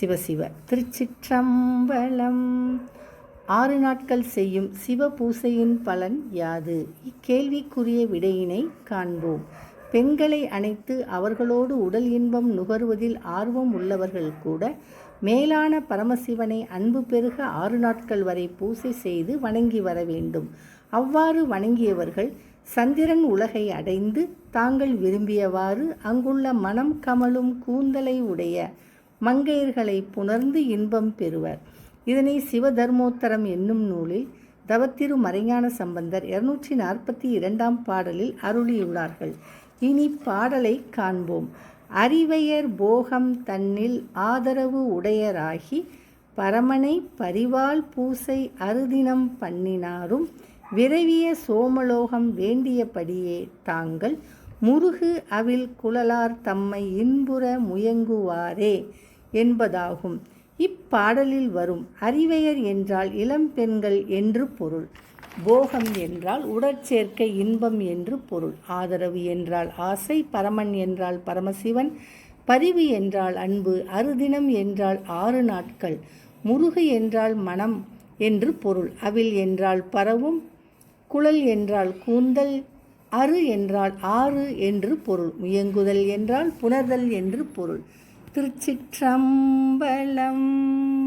சிவசிவ. திருச்சிற்றம்பலம். ஆறு நாட்கள் செய்யும் சிவ பூசையின் பலன் யாது? இக்கேள்விக்குரிய விடையினை காண்போம். பெண்களை அணைத்து அவர்களோடு உடல் இன்பம் நுகர்வதில் ஆர்வம் உள்ளவர்கள் கூட மேலான பரமசிவனை அன்பு பெருக ஆறு நாட்கள் வரை பூசை செய்து வணங்கி வர வேண்டும். அவ்வாறு வணங்கியவர்கள் சந்திரன் உலகை அடைந்து தாங்கள் விரும்பியவாறு அங்குள்ள மனம் கமலும் கூந்தலை உடைய மங்கையர்களை புணர்ந்து இன்பம் பெறுவர். இதனை சிவதர்மோத்தரம் என்னும் நூலில் தவத்திரு மறைஞான சம்பந்தர் இருநூற்றி நாற்பத்தி இரண்டாம் பாடலில் அருளியுள்ளார்கள். இனி பாடலை காண்போம். அறிவையர் போகம் தன்னில் ஆதரவு உடையராகி பரமனை பரிவால் பூசை அறுதினம் பண்ணினாரும் விரவிய சோமலோகம் வேண்டியபடியே தாங்கள் முருகு அவில் குழலார் தம்மை இன்புற முயங்குவாரே என்பதாகும். இப்பாடலில் வரும் அறிவையர் என்றால் இளம் பெண்கள் என்று பொருள். போகம் என்றால் உடற்சேர்க்கை இன்பம் என்று பொருள். ஆதரவு என்றால் ஆசை பரமன் என்றால் பரமசிவன் பரிவு என்றால் அன்பு அறுதினம் என்றால் ஆறு நாட்கள் முருகு என்றால் மனம் என்று பொருள். அவில் என்றால் பரவும் குழல் என்றால் கூந்தல் அறு என்றால் ஆறு என்று பொருள். முயங்குதல் என்றால் புணர்தல் என்று பொருள். திருச்சிற்றம்பலம்